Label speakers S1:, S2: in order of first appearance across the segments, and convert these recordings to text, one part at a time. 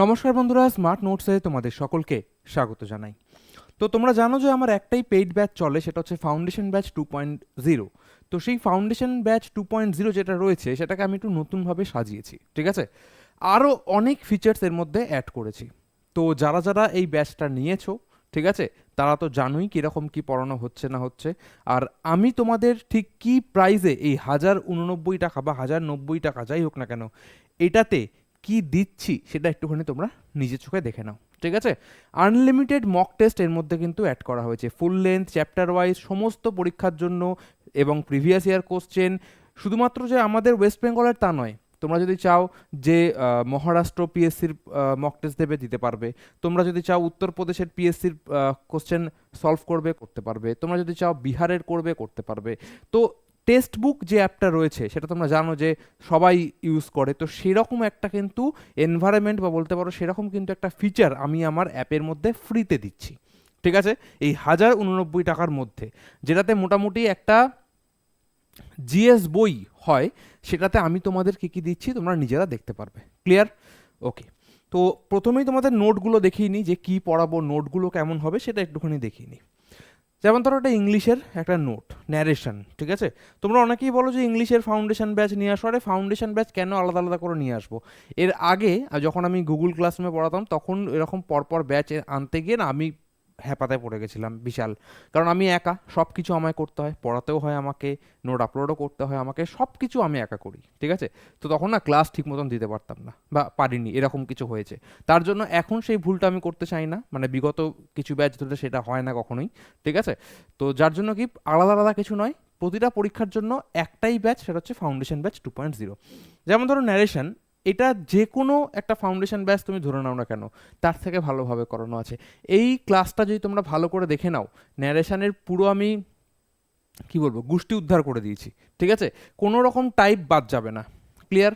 S1: নমস্কার বন্ধুরা স্মার্ট নোটসে তোমাদের সকলকে স্বাগত জানাই। তো তোমরা জানো যে আমার একটাই পেইড ব্যাচ চলে, সেটা হচ্ছে foundation batch two point zero তো সেই foundation batch two point zero যেটা রয়েছে, সেটাকে আমি একটু নতুনভাবে সাজিয়েছি, ঠিক আছে? আরও অনেক ফিচার্স এর মধ্যে অ্যাড করেছি। তো যারা যারা এই ব্যাচটা নিয়েছো, ঠিক আছে? তারা তো জানোই কীরকম কী পড়ানো হচ্ছে না হচ্ছে। আর আমি তোমাদের ঠিক কী প্রাইসে এই হাজার উননব্বই টাকা বা হাজার নব্বই টাকা যাই হোক না কেন, এটাতে কি দিচ্ছি সেটা একটুখানি তোমরা নিজের চোখে দেখে নাও, ঠিক আছে? আনলিমিটেড মক টেস্ট এর মধ্যে কিন্তু অ্যাড করা হয়েছে। ফুল লেন্থ চ্যাপ্টার ওয়াইজ সমস্ত পরীক্ষার জন্য এবং প্রিভিয়াস ইয়ার কোশ্চেন শুধুমাত্র যে আমাদের ওয়েস্ট বেঙ্গলের তা নয়, তোমরা যদি চাও যে মহারাষ্ট্র পিএসসির মক টেস্ট দেবে, দিতে পারবে। তোমরা যদি চাও উত্তরপ্রদেশের পিএসসির কোশ্চেন সলভ করবে, করতে পারবে। তোমরা যদি চাও বিহারের করবে, করতে পারবে। তো টেক্সট বুক যে অ্যাপটা রয়েছে, সেটা তোমরা জানো যে সবাই ইউজ করে, তো সেরকম একটা কিন্তু এনভায়রনমেন্ট বা বলতে পারো সেরকম কিন্তু একটা ফিচার আমি আমার অ্যাপের মধ্যে ফ্রিতে দিচ্ছি। ঠিক আছে? এই হাজার উননব্বই টাকার মধ্যে, যেটাতে মোটামুটি একটা জিএস বই হয়, সেটাতে আমি তোমাদের কী কী দিচ্ছি তোমরা নিজেরা দেখতে পারবে। ক্লিয়ার ওকে তো প্রথমেই তোমাদের নোটগুলো দেখিয়ে নিই যে কী পড়াবো নোটগুলো কেমন হবে সেটা একটুখানি দেখিয়ে নিই। যেমন ধরো একটা ইংলিশের একটা নোট ন্যারেশন ঠিক আছে? তোমরা অনেকেই বলো যে ইংলিশের ফাউন্ডেশন ব্যাচ নিয়ে আসো, আরে ফাউন্ডেশন ব্যাচ কেন আলাদা আলাদা করে নিয়ে আসব? এর আগে যখন আমি গুগল ক্লাসরুমে পড়াতাম, তখন এরকম পরপর ব্যাচ আনতে গিয়ে না, আমি হ্যাপাতে পড়ে গেছিলাম, বিশাল। কারণ আমি একা সব কিছু আমায় করতে হয়, পড়াতেও হয় আমাকে, নোট আপলোডও করতে হয় আমাকে সব কিছু আমি একা করি, ঠিক আছে? তো তখন না ক্লাস ঠিক মতন দিতে পারতাম না, বা পারিনি, এরকম কিছু হয়েছে। তার জন্য এখন সেই ভুলটা আমি করতে চাই না মানে বিগত কিছু ব্যাচ ধরে সেটা হয় না কখনোই, ঠিক আছে? তো যার জন্য কি আলাদা আলাদা কিছু নয়, প্রতিটা পরীক্ষার জন্য একটাই ব্যাচ, সেটা হচ্ছে foundation batch two point zero. যেমন ধরো ন্যারেশন এটা যে কোনো একটা ফাউন্ডেশন ব্যাচ তুমি ধরে নাও না কেন, তার থেকে ভালোভাবে করানো আছে। এই ক্লাসটা যদি তোমরা ভালো করে দেখে নাও ন্যারেশানের পুরো আমি, কি বলব, গোষ্ঠী উদ্ধার করে দিয়েছি, ঠিক আছে? কোনো রকম টাইপ বাদ যাবে না ক্লিয়ার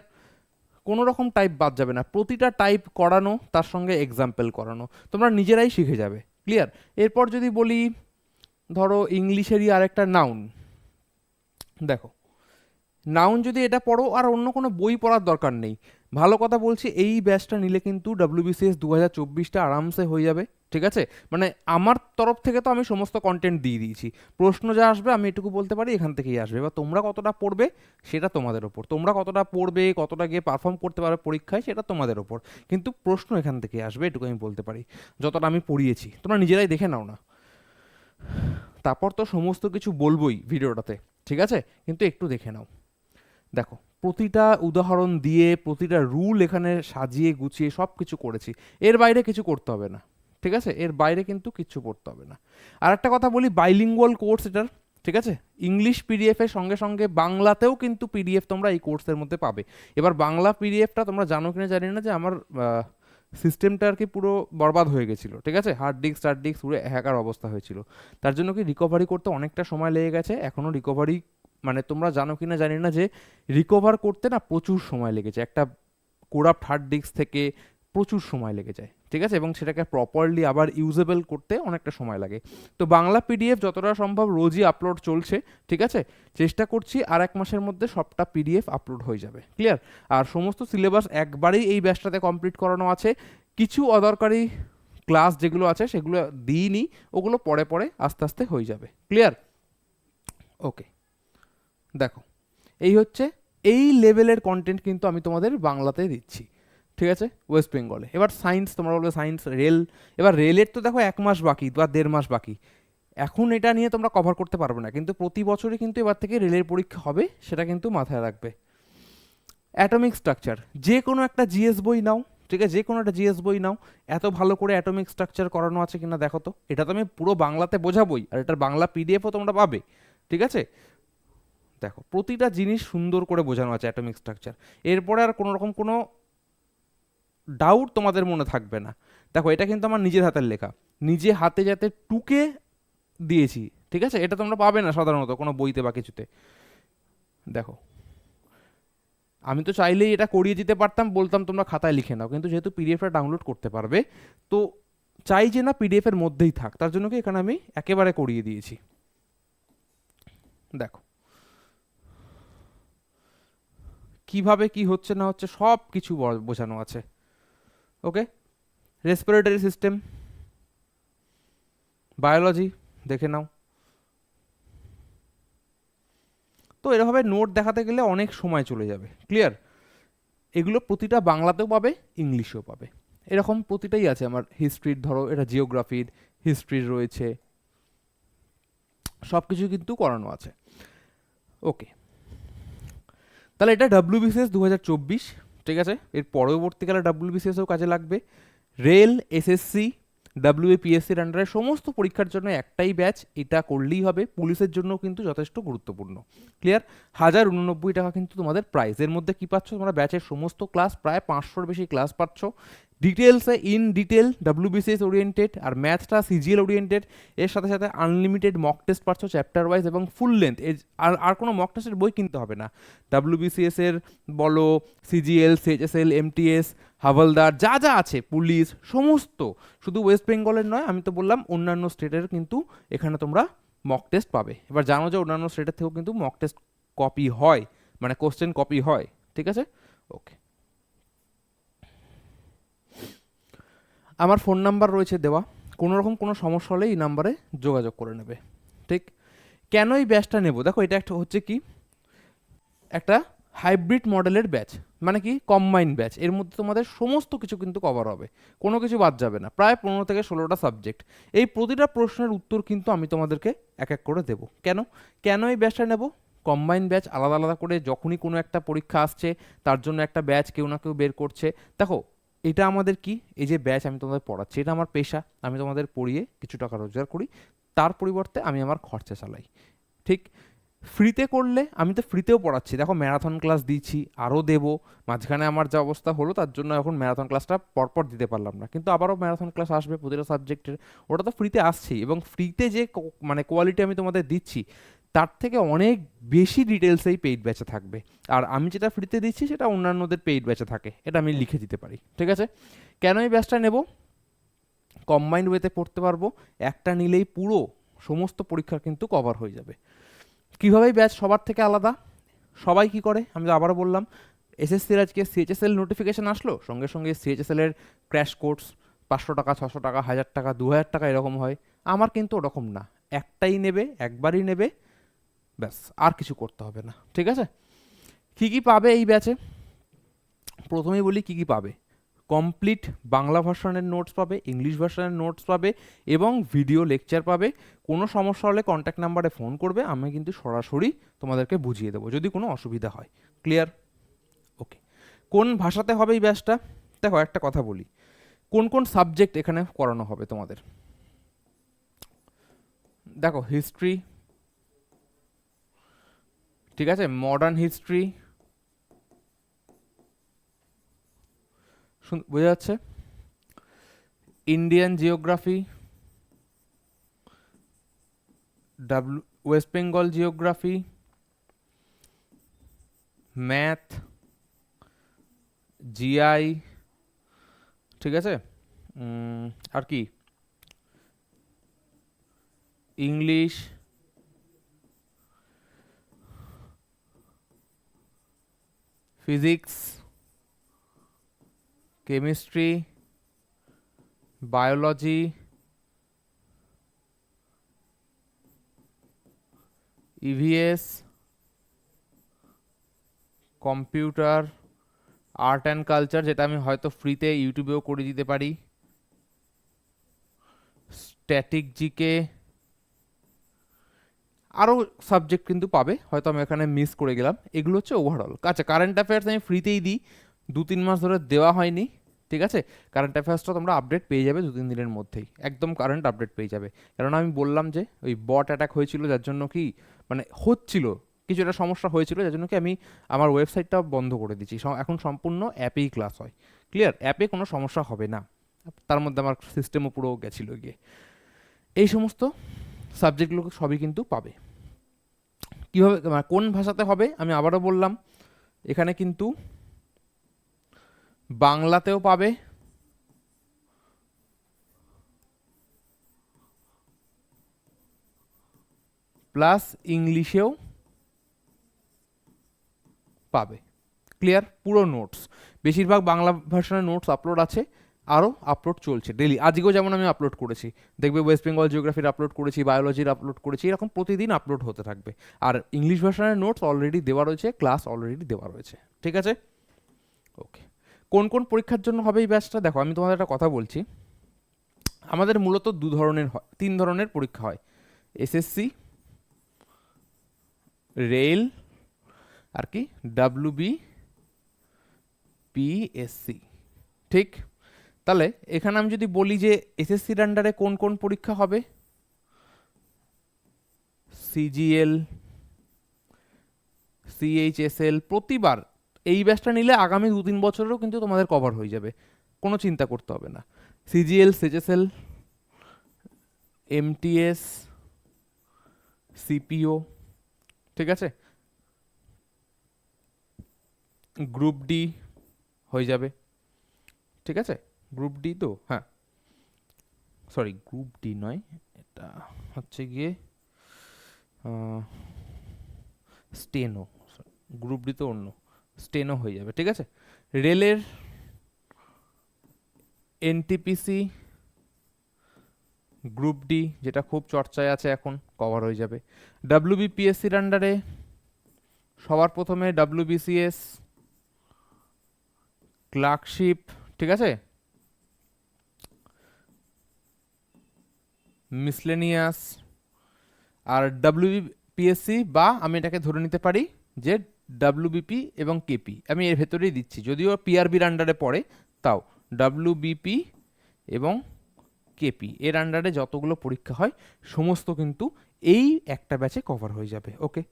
S1: কোনো রকম টাইপ বাদ যাবে না, প্রতিটা টাইপ করানো, তার সঙ্গে এক্সাম্পল করানো, তোমরা নিজেরাই শিখে যাবে ক্লিয়ার এরপর যদি বলি, ধরো ইংলিশেরই আরেকটা নাউন দেখো নাউন যদি এটা পড়ো আর অন্য কোনো বই পড়ার দরকার নেই। ভালো কথা বলছি, এই ব্যাচটা নিলে কিন্তু ডাব্লিউবিসিএস দু হাজার চব্বিশটা আরামসে হয়ে যাবে, ঠিক আছে? মানে আমার তরফ থেকে তো আমি সমস্ত কন্টেন্ট দিয়ে দিয়েছি। প্রশ্ন যা আসবে আমি এটুকু বলতে পারি, এখান থেকেই আসবে। বা তোমরা কতটা পড়বে সেটা তোমাদের ওপর। তোমরা কতটা পড়বে, কতটা গিয়ে পারফর্ম করতে পারবে পরীক্ষায় সেটা তোমাদের ওপর। কিন্তু প্রশ্ন এখান থেকে আসবে, এটুকু আমি বলতে পারি। যতটা আমি পড়িয়েছি, তোমরা নিজেরাই দেখে নাও না। তারপর তো সমস্ত কিছু বলবোই ভিডিওটাতে, ঠিক আছে? কিন্তু একটু দেখে নাও। দেখো, প্রতিটা উদাহরণ দিয়ে, প্রতিটা রুল এখানে সাজিয়ে গুছিয়ে সব কিছু করেছি। এর বাইরে কিছু করতে হবে না, ঠিক আছে? এর বাইরে কিন্তু কিচ্ছু পড়তে হবে না। আর একটা কথা বলি বাইলিঙ্গুয়াল কোর্স এটার, ঠিক আছে? ইংলিশ পিডিএফ এর সঙ্গে সঙ্গে বাংলাতেও কিন্তু পিডিএফ তোমরা এই কোর্সের মধ্যে পাবে। এবার বাংলা পিডিএফটা তোমরা জানো কিনা জানি না যে আমার সিস্টেমটা আর কি পুরো বরবাদ হয়ে গেছিল, ঠিক আছে? হার্ড ডিস্ক হার্ড ডিস্ক পুরো হ্যাকার অবস্থা হয়েছিল। তার জন্য কি রিকভারি করতে অনেকটা সময় লেগে গেছে এখনও রিকভারি মানে তোমরা জানো কি না জানি না যে রিকভার করতে না প্রচুর সময় লেগেছে একটা কোরাপ্ট হার্ড ডিস্ক থেকে প্রচুর সময় লেগে যায়, ঠিক আছে? এবং সেটাকে প্রপারলি আবার ইউজেবল করতে অনেকটা সময় লাগে। তো বাংলা পিডিএফ যতটা সম্ভব রোজই আপলোড চলছে, ঠিক আছে? চেষ্টা করছি আর এক মাসের মধ্যে সবটা পিডিএফ আপলোড হয়ে যাবে ক্লিয়ার আর সমস্ত সিলেবাস একবারেই এই ব্যাচটাতে কমপ্লিট করানো আছে। কিছু অদরকারি ক্লাস যেগুলো আছে সেগুলো দিইনি, ওগুলো পরে পরে আস্তে আস্তে হয়ে যাবে ক্লিয়ার ওকে দেখো, এই হচ্ছে এই লেভেলের কন্টেন্ট কিন্তু আমি তোমাদের বাংলাতে দিচ্ছি, ঠিক আছে? ওয়েস্ট বেঙ্গলে এবার সায়েন্স তোমরা বলবে সায়েন্স রেল এবার রেলের তো দেখো এক মাস বাকি বা দেড় মাস বাকি। এখন এটা নিয়ে তোমরা কভার করতে পারবে না, কিন্তু প্রতি বছরই কিন্তু এবার থেকে রেলের পরীক্ষা হবে, সেটা কিন্তু মাথায় রাখবে। অ্যাটমিক স্ট্রাকচার যে কোনো একটা জিএস বই নাও, ঠিক আছে? যে কোনো একটা জিএস বই নাও, এত ভালো করে অ্যাটমিক স্ট্রাকচার করানো আছে কিনা দেখো তো। এটা তো আমি পুরো বাংলাতে বোঝাবই, আর এটার বাংলা পিডিএফও তোমরা পাবে, ঠিক আছে? দেখো, প্রতিটা জিনিস সুন্দর করে বোঝানো আছে অ্যাটমিক স্ট্রাকচার এরপরে আর কোনো রকম কোনো ডাউট তোমাদের মনে থাকবে না। দেখো, এটা কিন্তু আমার নিজের হাতের লেখা। নিজে হাতে যাতে টুকে দিয়েছি, ঠিক আছে? এটা তোমরা পাবে না সাধারণত কোনো বইতে বা কিছুতে। দেখো, আমি তো চাইলেই এটা করিয়ে দিতে পারতাম, বলতাম তোমরা খাতায় লিখে নাও, কিন্তু যেহেতু পিডিএফটা ডাউনলোড করতে পারবে, তো চাই যে না পিডিএফের মধ্যেই থাক, তার জন্য কি এখানে আমি একেবারে করিয়ে দিয়েছি। দেখো কীভাবে কি হচ্ছে না হচ্ছে সব কিছু বোঝানো আছে। ওকে রেসপিরেটরি সিস্টেম বায়োলজি দেখে নাও। তো এরভাবে নোট দেখাতে গেলে অনেক সময় চলে যাবে। ক্লিয়ার এগুলো প্রতিটা বাংলাতেও পাবে, ইংলিশেও পাবে। এরকম প্রতিটাই আছে আমার হিস্ট্রির ধরো এটা জিওগ্রাফির হিস্ট্রির রয়েছে। সব কিছু কিন্তু করানো আছে। ওকে তাহলে এটা ডাব্লিউবিসিএস দু হাজার চব্বিশ, ঠিক আছে? এর পরবর্তীকালে ডাব্লিউবিসিএসও কাজে লাগবে। রেল এসএসসি ডাব্লিউএপিএসসির আন্ডারে সমস্ত পরীক্ষার জন্য একটাই ব্যাচ এটা করলেই হবে। পুলিশের জন্য কিন্তু যথেষ্ট গুরুত্বপূর্ণ। ক্লিয়ার হাজার উননব্বই টাকা কিন্তু তোমাদের প্রাইজের মধ্যে কি পাচ্ছ? তোমরা ব্যাচের সমস্ত ক্লাস প্রায় পাঁচশোর বেশি ক্লাস পাচ্ছ। ডিটেলসে ইন ডিটেল ডাব্লিউবিসিএস ওরিয়েন্টেড আর ম্যাথটা সিজিএল ওরিয়েন্টেড এর সাথে সাথে আনলিমিটেড মক টেস্ট পাচ্ছ চ্যাপ্টার ওয়াইজ এবং ফুল লেন্থ আর আর কোনো মক টেস্টের বই কিনতে হবে না। ডাব্লিউবিসিএস এর বলো সিজিএল সিএইচএসএল এমটিএস হাভলদার যা যা আছে পুলিশ সমস্ত। শুধু ওয়েস্ট বেঙ্গলের নয়, আমি তো বললাম অন্যান্য স্টেটের কিন্তু এখানে তোমরা মক টেস্ট পাবে। এবার জানো যে অন্যান্য স্টেটের থেকেও কিন্তু মক টেস্ট কপি হয় মানে কোশ্চেন কপি হয়, ঠিক আছে? ওকে আমার ফোন নাম্বার রয়েছে দেওয়া। কোনো রকম কোনো সমস্যা হলে এই নাম্বারে যোগাযোগ করে নেবে। ঠিক? কেন এই ব্যাচটা নেব? দেখো, এটা একটা হচ্ছে কি? একটা হাইব্রিড মডেলের ব্যাচ। মানে কি? Combine batch. এর মধ্যে তোমাদের সমস্ত কিছু কিন্তু কভার হবে। কোনো কিছু বাদ যাবে না। প্রায় পনেরো থেকে ষোলোটা সাবজেক্ট এই প্রতিটা প্রশ্নের উত্তর কিন্তু আমি তোমাদেরকে এক এক করে দেবো। কেন? কেন এই ব্যাচটা নেব? কম্বাইন ব্যাচ আলাদা আলাদা করে যখনই কোনো একটা পরীক্ষা আসছে, তার জন্য একটা ব্যাচ কেউ না কেউ বের করছে। দেখো এটা আমাদের কি? এই যে ব্যাচ আমি তোমাদের পড়াচ্ছি, এটা আমার পেশা, আমি তোমাদের পড়িয়ে কিছু টাকা রোজগার করি। তার পরিবর্তে আমি আমার খরচা চালাই। ঠিক ফ্রিতে করলে, আমি তো ফ্রিতেও পড়াচ্ছি। দেখো ম্যারাথন ক্লাস দিচ্ছি, আরও দেবো। মাঝখানে আমার যা অবস্থা হলো, তার জন্য এখন ম্যারাথন ক্লাসটা পরপর দিতে পারলাম না। কিন্তু আবারও ম্যারাথন ক্লাস আসবে প্রতিটা সাবজেক্টের ওটা তো ফ্রিতে আসছেই এবং ফ্রিতে যে মানে কোয়ালিটি আমি তোমাদের দিচ্ছি তার থেকে অনেক বেশি ডিটেলস এই পেইড ব্যাচে থাকবে। আর আমি যেটা ফ্রিতে দিচ্ছি সেটা অন্যান্যদের পেইড ব্যাচে থাকে। এটা আমি লিখে দিতে পারি, ঠিক আছে? কেন এই ব্যাচটা নেব? কম্বাইন্ড ওয়েতে পড়তে পারব। একটা নিলেই পুরো সমস্ত পরীক্ষা কিন্তু কভার হয়ে যাবে। কীভাবে ব্যাচ সবার থেকে আলাদা? সবাই কি করে? আমি তো আবারও বললাম এসএসসির আজকে সিএচএসএল নোটিফিকেশান আসলো। সঙ্গে সঙ্গে সিএইচএসএল এর ক্র্যাশ কোর্স পাঁচশো টাকা, ছশো টাকা, হাজার টাকা, দু হাজার টাকা এরকম হয়। আমার কিন্তু ওরকম না। একটাই নেবে, একবারই নেবে। ব্যাস, আর কিছু করতে হবে না, ঠিক আছে? কী কী পাবে এই ব্যাচে প্রথমেই বলি কী কী পাবে। কমপ্লিট বাংলা ভার্সনের নোটস পাবে ইংলিশ ভার্সনের নোটস পাবে এবং ভিডিও লেকচার পাবে। কোনো সমস্যা হলে কন্ট্যাক্ট নাম্বারে ফোন করবে, আমি কিন্তু সরাসরি তোমাদেরকে বুঝিয়ে দেবো, যদি কোনো অসুবিধা হয়। ক্লিয়ার ওকে কোন ভাষাতে হবে এই ব্যাচটা দেখো, একটা কথা বলি। কোন কোন সাবজেক্ট এখানে করানো হবে তোমাদের? দেখো হিস্ট্রি ঠিক আছে? মডার্ন হিস্ট্রি বোঝা যাচ্ছে? Indian geography W West Bengal geography math GI ঠিক আছে? আর কি? English physics chemistry biology EVS computer art and culture যেটা আমি হয়তো ফ্রিতে ইউটিউবেও করে দিতে পারি। স্ট্যাটিক জিকে আরও সাবজেক্ট কিন্তু পাবে। হয়তো আমি এখানে মিস করে গেলাম। এগুলো হচ্ছে ওভারঅল আচ্ছা কারেন্ট অ্যাফেয়ার্স আমি ফ্রিতেই দিই। দু তিন মাস ধরে দেওয়া হয়নি, ঠিক আছে? কারেন্ট অ্যাফেয়ার্সটা তোমরা আপডেট পেয়ে যাবে দু তিন দিনের মধ্যেই। একদম কারেন্ট আপডেট পেয়ে যাবে। কারণ আমি বললাম যে, ওই বট অ্যাটাক হয়েছিল, যার জন্য কি মানে হচ্ছিল, কিছু একটা সমস্যা হয়েছিল, যার জন্য কি আমি আমার ওয়েবসাইটটা বন্ধ করে দিচ্ছি এখন সম্পূর্ণ অ্যাপেই ক্লাস হয়। ক্লিয়ার অ্যাপে কোনো সমস্যা হবে না। তার মধ্যে আমার সিস্টেমও পুরো গেছিল গিয়ে। এই সমস্ত সাবজেক্টগুলো সবই কিন্তু পাবে। কীভাবে মানে কোন ভাষাতে হবে, আমি আবারও বললাম। এখানে কিন্তু বাংলাতেও পাবে। প্লাস ইংলিশেও পাবে। ক্লিয়ার? পুরো নোটস। বেশিরভাগ বাংলা ভার্সনের নোটস আপলোড আছে। আরও আপলোড চলছে ডেলি আজকেও যেমন আমি আপলোড করেছি। দেখবে ওয়েস্ট বেঙ্গল জিওগ্রাফির আপলোড করেছি বায়োলজির আপলোড করেছি, এরকম প্রতিদিন আপলোড হতে থাকবে। আর ইংলিশ ভার্সনের নোটস অলরেডি দেওয়া রয়েছে ক্লাস অলরেডি দেওয়া রয়েছে। ঠিক আছে? ওকে কোন কোন পরীক্ষার জন্য হবে এই ব্যাচটা দেখো, আমি তোমাদের একটা কথা বলছি। আমাদের মূলত দু ধরনের হয়, তিন ধরনের পরীক্ষা হয়। এসএসসি রেল আর কি ডাব্লিউ বি পিএসসি ঠিক? তাহলে এখানে আমি যদি বলি যে এসএসসির আন্ডারে কোন কোন পরীক্ষা হবে? সিজিএল সিএইচএসএল প্রতিবার এই ব্যাচটা নিলে আগামী দু তিন বছরেরও কিন্তু তোমাদের কভার হয়ে যাবে। কোনো চিন্তা করতে হবে না। সিজিএল সিএইচএসএল এমটিএস সিপিও ঠিক আছে? গ্রুপ ডি হয়ে যাবে। ঠিক আছে? গ্রুপ ডি তো? হ্যাঁ। সরি, গ্রুপ ডি নয়, এটা হচ্ছে গিয়ে স্টেনো। গ্রুপ ডি তো অন্য, স্টেনো হয়ে যাবে, ঠিক আছে? রেলের এনটিপিসি গ্রুপ ডি, যেটা খুব চর্চায় আছে এখন কভার হয়ে যাবে। ডাব্লিউবিপিএসসির আন্ডারে সবার প্রথমে ডাব্লিউবিসিএস ক্লার্কশিপ ঠিক আছে? মিসলেনিয়াস আর ডাব্লিউবিপিএসসি বা আমি এটাকে ধরে নিতে পারি যে ডাব্লিউবিপি এবং কেপি আমি এর ভেতরেই দিচ্ছি। যদিও পিআরবির আন্ডারে পড়ে, তাও ডাব্লিউবিপি এবং কেপি এর আন্ডারে যতগুলো পরীক্ষা হয়, সমস্ত কিন্তু এই একটা ব্যাচে কভার হয়ে যাবে। ওকে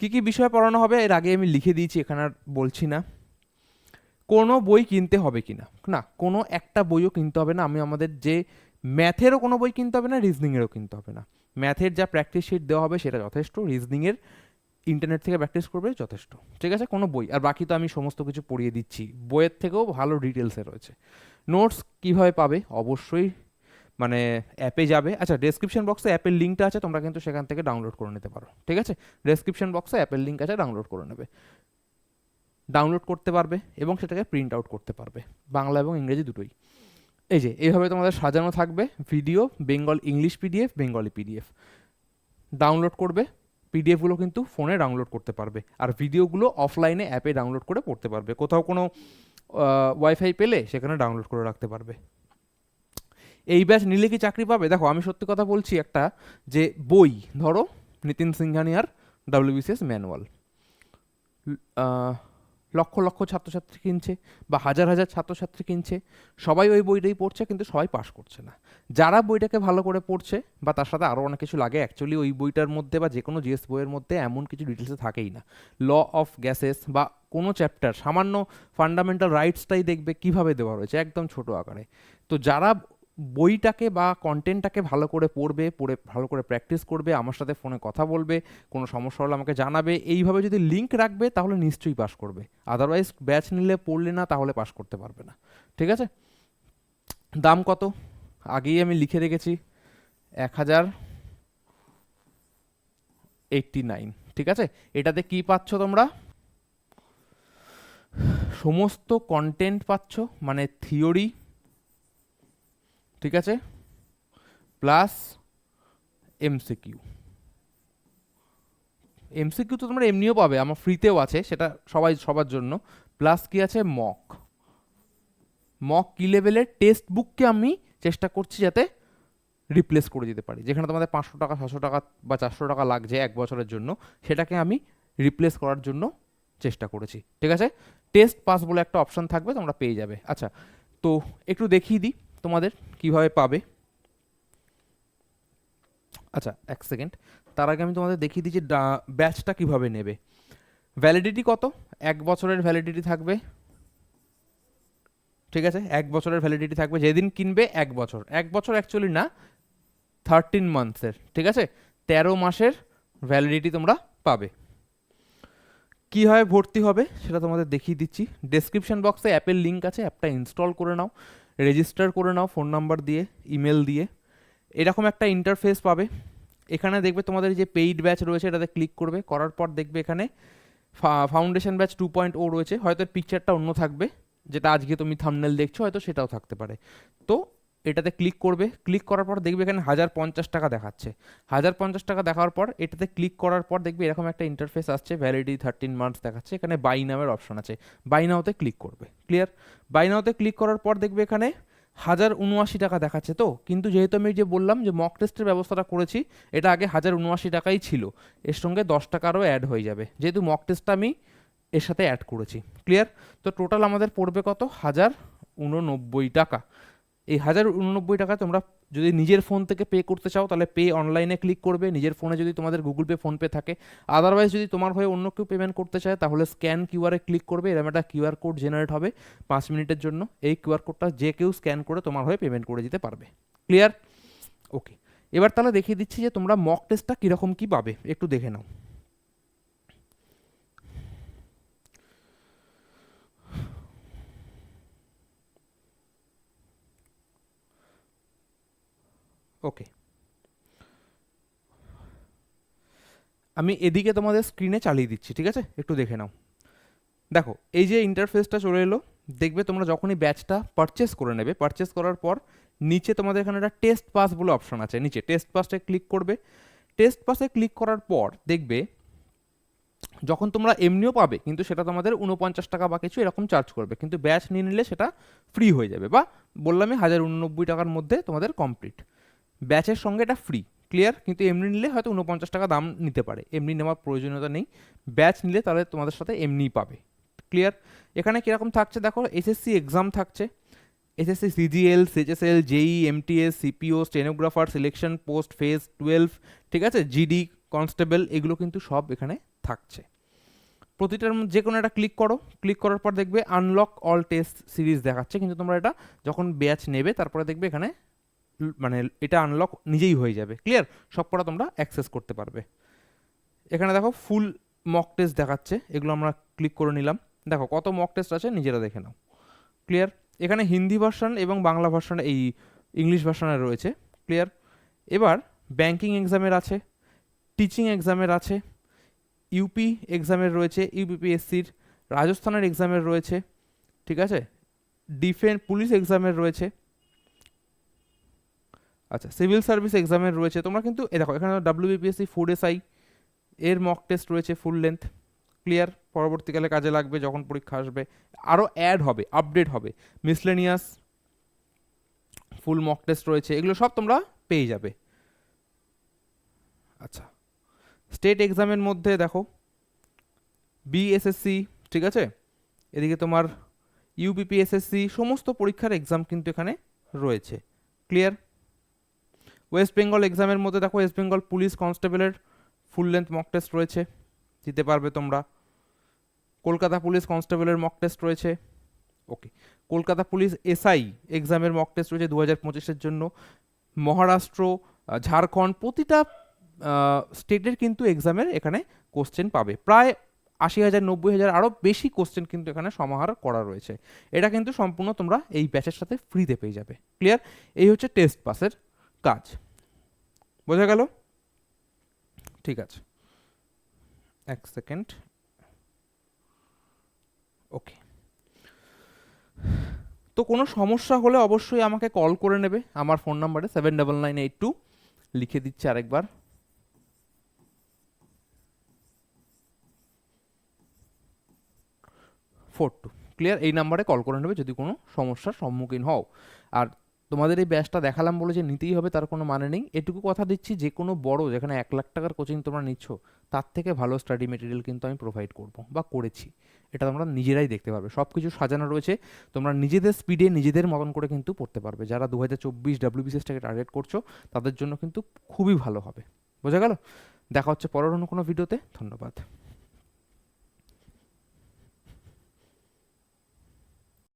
S1: কি কি বিষয় পড়ানো হবে, এর আগে আমি লিখে দিয়েছি, এখানে আর বলছি না। কোনো বই কিনতে হবে কি না না, কোনো একটা বইও কিনতে হবে না। আমি আমাদের যে ম্যাথেরও কোনো বই কিনতে হবে না, রিজনিংয়েরও কিনতে হবে না। ম্যাথের যা প্র্যাকটিস শিট দেওয়া হবে সেটা যথেষ্ট, রিজনিংয়ের ইন্টারনেট থেকে প্র্যাকটিস করবে যথেষ্ট। ঠিক আছে? কোনো বই। আর বাকি তো আমি সমস্ত কিছু পড়িয়ে দিচ্ছি। বইয়ের থেকেও ভালো ডিটেলসে রয়েছে। নোটস কীভাবে পাবে? অবশ্যই মানে অ্যাপে যাবে। আচ্ছা ডেসক্রিপশন বক্সে অ্যাপের লিঙ্কটা আছে, তোমরা কিন্তু সেখান থেকে ডাউনলোড করে নিতে পারো। ঠিক আছে? ডেসক্রিপশন বক্সে অ্যাপের লিঙ্ক আছে ডাউনলোড করে নেবে। ডাউনলোড করতে পারবে এবং সেটাকে প্রিন্ট আউট করতে পারবে। বাংলা এবং ইংরেজি দুটোই। এই যে, এইভাবে তোমাদের সাজানো থাকবে video, Bengal English PDF, Bengali PDF. Download করবে, পিডিএফগুলো কিন্তু ফোনে ডাউনলোড করতে পারবে। আর ভিডিওগুলো অফলাইনে অ্যাপে ডাউনলোড করে পড়তে পারবে। কোথাও কোনো ওয়াইফাই পেলে সেখানে ডাউনলোড করে রাখতে পারবে। এই ব্যাচ নিলে কি চাকরি পাবে? দেখো, আমি সত্যি কথা বলছি একটা যে, বই, ধরো, নিতিন সিংহানিয়ার ডাব্লিউবিসিএস ম্যানুয়াল। লক্ষ লক্ষ ছাত্রছাত্রী কিনছে বা হাজার হাজার ছাত্রছাত্রী কিনছে। সবাই ওই বইটাই পড়ছে, কিন্তু সবাই পাস করছে না। যারা বইটাকে ভালো করে পড়ছে বা তার সাথে আরও অনেক কিছু লাগে অ্যাকচুয়ালি ওই বইটার মধ্যে বা যে কোনো জিএস বইয়ের মধ্যে এমন কিছু ডিটেলসে থাকেই না। ল অফ গ্যাসেস বা কোনো চ্যাপ্টার, সামান্য ফান্ডামেন্টাল রাইটসটাই দেখবে কীভাবে দেওয়া রয়েছে, একদম ছোট আকারে। তো যারা বইটাকে বা কন্টেন্টটাকে ভালো করে পড়বে, পড়ে, ভালো করে প্র্যাকটিস করবে, আমার সাথে ফোনে কথা বলবে, কোনো সমস্যা হলে আমাকে জানাবে, এইভাবে যদি লিঙ্ক রাখবে তাহলে নিশ্চয়ই পাস করবে। আদারওয়াইজ ব্যাচ নিলে পড়লে না তাহলে পাস করতে পারবে না। ঠিক আছে? দাম কত? আগেই আমি লিখে রেখেছি এক হাজার এইটটি নাইন ঠিক আছে? এটাতে কি পাচ্ছ তোমরা? সমস্ত কন্টেন্ট পাচ্ছ মানে থিওরি ঠিক আছে? প্লাস এমসিকিউ এমসিকিউ তো তোমরা এমনিও পাবে, আমার ফ্রিতেও আছে, সেটা সবাই, সবার জন্য। প্লাস কি আছে? মক মক কি লেভেলের টেক্সট বুককে আমি চেষ্টা করছি যাতে রিপ্লেস করে দিতে পারি। যেখানে তোমাদের পাঁচশো টাকা ছশো টাকা বা চারশো টাকা লাগছে এক বছরের জন্য, সেটাকে আমি রিপ্লেস করার জন্য চেষ্টা করেছি। ঠিক আছে? টেস্ট পাস বলে একটা অপশন থাকবে, তোমরা পেয়ে যাবে। আচ্ছা তো একটু দেখিয়ে দিই। তোমাদের কীভাবে পাবে? আচ্ছা এক সেকেন্ড। তার আগে আমি তোমাদের দেখিয়ে দিই যে ব্যাচটা কীভাবে নেবে। ভ্যালিডিটি কত? এক বছরের ভ্যালিডিটি থাকবে। ঠিক আছে? এক বছরের ভ্যালিডিটি থাকবে। যেদিন কিনবে, এক বছর। এক বছর অ্যাকচুয়ালি না থার্টিন মান্থসের ঠিক আছে? তেরো মাসের ভ্যালিডিটি তোমরা পাবে। কীভাবে ভর্তি হবে, সেটা তোমাদের দেখিয়ে দিচ্ছি। ডেসক্রিপশন বক্সে অ্যাপের লিঙ্ক আছে, অ্যাপটা ইনস্টল করে নাও। রেজিস্টার করে নাও ফোন নাম্বার দিয়ে ইমেল দিয়ে। এরকম একটা ইন্টারফেস পাবে। এখানে দেখবে তোমাদের যে পেইড ব্যাচ রয়েছে, এটাতে ক্লিক করবে। করার পর দেখবে এখানে foundation batch two point o রয়েছে। হয়তো পিকচারটা অন্য থাকবে, যেটা আজকে তুমি থামনেল দেখছ, হয়তো সেটাও থাকতে পারে। তো এটাতে ক্লিক করবে। ক্লিক করার পর দেখবে এখানে হাজার পঞ্চাশ টাকা দেখাচ্ছে। হাজার পঞ্চাশ টাকা দেখার পর এটাতে ক্লিক করার পর দেখবে এরকম একটা ইন্টারফেস আসছে ভ্যালিডিটি থার্টিন মান্থস দেখাচ্ছে। এখানে বাই নামের অপশন আছে। বাই নাওতে ক্লিক করবে। ক্লিয়ার বাই নাওতে ক্লিক করার পর দেখবে এখানে হাজার উনআশি টাকা দেখাচ্ছে তো? কিন্তু যেহেতু আমি যে বললাম যে মক টেস্টের ব্যবস্থাটা করেছি, এটা আগে হাজার উনআশি টাকাই ছিল। এর সঙ্গে দশ টাকারও অ্যাড হয়ে যাবে। যেহেতু মক টেস্টটা আমি এর সাথে অ্যাড করেছি। ক্লিয়ার তো টোটাল আমাদের পড়বে কত? হাজার উননব্বই টাকা। এই হাজার উননব্বই টাকা তোমরা যদি নিজের ফোন থেকে পে করতে চাও, তাহলে পে অনলাইনে ক্লিক করবে। নিজের ফোনে যদি তোমাদের গুগল পে ফোনপে থাকে। আদারওয়াইজ যদি তোমার হয়ে অন্য কেউ পেমেন্ট করতে চায়, তাহলে স্ক্যান কিউআরে ক্লিক করবে। এরকম একটা কিউআর কোড জেনারেট হবে পাঁচ মিনিটের জন্য। এই কিউআর কোডটা যে কেউ স্ক্যান করে তোমার হয়ে পেমেন্ট করে দিতে পারবে। ক্লিয়ার ওকে এবার তাহলে দেখিয়ে দিচ্ছি যে তোমরা মক টেস্টটা কীরকম কী পাবে। একটু দেখে নাও। ওকে আমি এদিকে তোমাদের স্ক্রিনে চালিয়ে দিচ্ছি, ঠিক আছে? একটু দেখে নাও। দেখো, এই যে ইন্টারফেসটা চলে এলো, দেখবে তোমরা যখনই ব্যাচটা পারচেস করে নেবে পারচেস করার পর নিচে তোমাদের এখানে একটা টেস্ট পাস বলে অপশন আছে, নিচে টেস্ট পাসে ক্লিক করবে। টেস্ট পাসে ক্লিক করার পর দেখবে, যখন তোমরা এমনিও পাবে, কিন্তু সেটা তোমাদের উনপঞ্চাশ টাকা বা কিছু এরকম চার্জ করবে, কিন্তু ব্যাচ নিয়ে নিলে সেটা ফ্রি হয়ে যাবে বা বললামই হাজার উননব্বই টাকার মধ্যে তোমাদের কমপ্লিট ব্যাচের সঙ্গে এটা ফ্রি ক্লিয়ার কিন্তু এমনি নিলে হয়তো উনপঞ্চাশ টাকা দাম নিতে পারে। এমনি নেওয়ার প্রয়োজনীয়তা নেই। ব্যাচ নিলে তাহলে তোমাদের সাথে এমনিই পাবে। ক্লিয়ার এখানে কীরকম থাকছে দেখো এসএসসি এক্সাম থাকছে। SSC CGL CHSL JE MTS CPO stenographer selection post phase twelve ঠিক আছে? জিডি কনস্টেবল এগুলো কিন্তু সব এখানে থাকছে। প্রতিটার যে কোনো একটা ক্লিক করো। ক্লিক করার পর দেখবে আনলক অল টেস্ট সিরিজ দেখাচ্ছে। কিন্তু তোমরা এটা যখন ব্যাচ নেবে, তারপরে দেখবে এখানে মানে এটা আনলক নিজেই হয়ে যাবে। ক্লিয়ার সব কটা তোমরা অ্যাক্সেস করতে পারবে। এখানে দেখো ফুল মক টেস্ট দেখাচ্ছে। এগুলো আমরা ক্লিক করে নিলাম। দেখো কত মক টেস্ট আছে, নিজেরা দেখে নাও। ক্লিয়ার এখানে হিন্দি ভার্সন এবং বাংলা ভার্সন এই ইংলিশ ভার্সনে রয়েছে। ক্লিয়ার এবার ব্যাংকিং এক্সামের আছে টিচিং এক্সামের আছে ইউপি এক্সামের রয়েছে ইউপিপিএসসির রাজস্থানের এক্সামের রয়েছে, ঠিক আছে? ডিফেন্স পুলিশ এক্সামের রয়েছে। আচ্ছা সিভিল সার্ভিস এক্সামের রয়েছে। তোমরা কিন্তু এ দেখো, এখানে ডাব্লিউবিপিএসসি ফুড এসআই এর মক টেস্ট রয়েছে ফুল লেন্থ ক্লিয়ার পরবর্তীকালে কাজে লাগবে যখন পরীক্ষা আসবে। আরও অ্যাড হবে আপডেট হবে। মিসলেনিয়াস ফুল মক টেস্ট রয়েছে, এগুলো সব তোমরা পেয়ে যাবে। আচ্ছা স্টেট এক্সামের মধ্যে দেখো বিএসএসসি ঠিক আছে? এদিকে তোমার ইউপিপিএসএসসি সমস্ত পরীক্ষার এক্সাম কিন্তু এখানে রয়েছে। ক্লিয়ার ওয়েস্ট বেঙ্গল এক্সামের মধ্যে দেখো ওয়েস্ট বেঙ্গল পুলিশ কনস্টেবলের ফুল লেন্থ মক টেস্ট রয়েছে। দিতে পারবে তোমরা। কলকাতা পুলিশ কনস্টেবলের মক টেস্ট রয়েছে। ওকে কলকাতা পুলিশ এসআই এক্সামের মক টেস্ট রয়েছে দু হাজার পঁচিশের জন্য। মহারাষ্ট্র ঝাড়খণ্ড প্রতিটা স্টেটের কিন্তু এক্সামের এখানে কোশ্চেন পাবে। প্রায় আশি হাজার নব্বই হাজার আরও বেশি কোশ্চেন কিন্তু এখানে সমাহার করা রয়েছে। এটা কিন্তু সম্পূর্ণ তোমরা এই ব্যাচের সাথে ফ্রিতে পেয়ে যাবে। ক্লিয়ার এই হচ্ছে টেস্ট পাসের কাজ। বোঝা গেল? ঠিক আছে। এক সেকেন্ড। ওকে। তো কোনো সমস্যা হলে অবশ্যই আমাকে কল করে নেবে। আমার ফোন নাম্বারে seven double nine eight two লিখে দিচ্ছি আরেকবার। ফোর টু ক্লিয়ার এই নাম্বারে কল করে নেবে যদি কোনো সমস্যার সম্মুখীন হও। আর তোমাদের এই ব্যাচটা দেখালাম বলে যে নিতেই হবে, তার কোনো মানে নেই। এটুকু কথা দিচ্ছি, যে কোনো বড়, যেখানে এক লাখ টাকার কোচিং তোমরা নিচ্ছ, তার থেকে ভালো স্টাডি মেটেরিয়াল কিন্তু আমি প্রোভাইড করব বা করেছি। এটা তোমরা নিজেরাই দেখতে পারবে। সব কিছু সাজানো রয়েছে, তোমরা নিজেদের স্পিডে নিজেদের মতন করে কিন্তু পড়তে পারবে। যারা দু হাজার চব্বিশ ডাব্লিউবিসিএসটাকে টার্গেট করছ, তাদের জন্য কিন্তু খুবই ভালো হবে। বোঝা গেল? দেখা হচ্ছে পরের অন্য কোনো ভিডিওতে ধন্যবাদ।